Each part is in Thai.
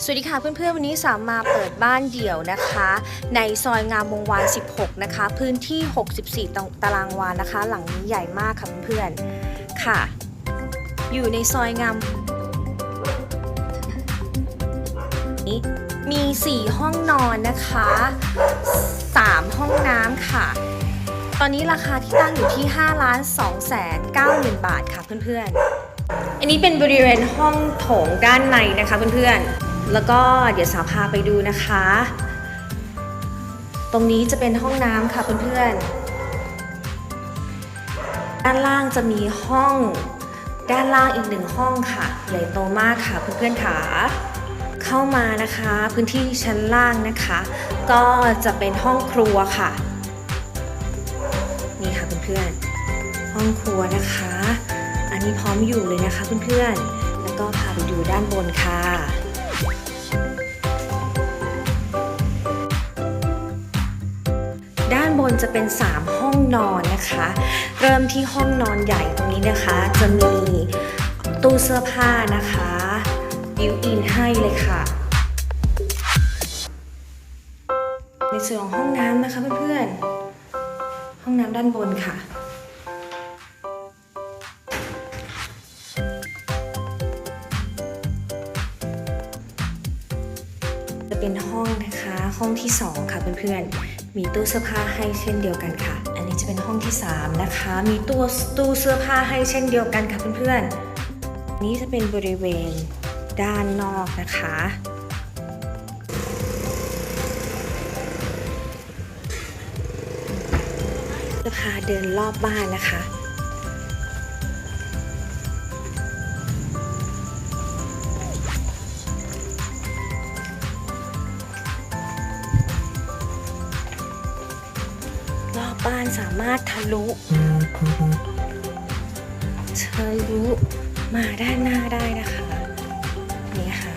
สวัสดีค่ะเพื่อนๆ วันนี้สามมาเปิดบ้านเดี่ยวนะคะ ในซอยงามวงวาน 16 นะคะ พื้นที่ 64ตาตารางวานะคะ หลังนี้ใหญ่มากค่ะเพื่อนๆค่ะ อยู่ในซอยงามนี้มี 4 ห้องนอนนะคะ 3 ห้องน้ำค่ะ ตอนนี้ราคาที่ตั้งอยู่ที่ 5 ล้าน2แสน9หมื่นบาทค่ะเพื่อนๆ อันนี้เป็นบริเวณห้องโถงด้านในนะคะเพื่อนๆ แล้วก็เดี๋ยวสาวพาไปดูนะคะ ตรงนี้จะเป็นห้องน้ำค่ะเพื่อนๆ ด้านล่างจะมีห้อง ด้านล่างอีกหนึ่งห้องค่ะ ใหญ่โตมากค่ะเพื่อนๆค่ะ เข้ามานะคะพื้นที่ชั้นล่างนะคะ ก็จะเป็นห้องครัวค่ะ นี่ค่ะเพื่อนๆ ห้องครัวนะคะ อันนี้พร้อมอยู่เลยนะคะเพื่อนๆ แล้วก็พาไปดูด้านบนค่ะ ด้านบนจะเป็น 3 ห้องนอนนะคะ เริ่มที่ห้องนอนใหญ่ตรงนี้นะคะ จะมีตู้เสื้อผ้านะคะบิวอินให้เลยค่ะ ในส่วนของห้องน้ำนะคะเพื่อนๆ ห้องน้ำด้านบนค่ะจะเป็นห้องนะคะ ห้องที่ 2 ค่ะเพื่อนๆ มีตู้เสื้อผ้าให้เช่นเดียวกันค่ะ อันนี้จะเป็นห้องที่ 3 นะคะ มีตู้ตู้เสื้อผ้าให้เช่นเดียวกันค่ะเพื่อนๆ นี้จะเป็นบริเวณด้านนอกนะคะ จะพาเดินรอบบ้านนะคะ บ้านสามารถทะลุทะลุมาด้านหน้าได้นะคะ นี่ค่ะ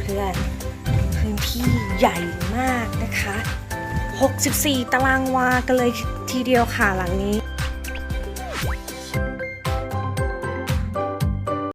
เพื่อนๆพื้นที่ใหญ่มากนะคะ 64 ตารางวากันเลยทีเดียวค่ะหลังนี้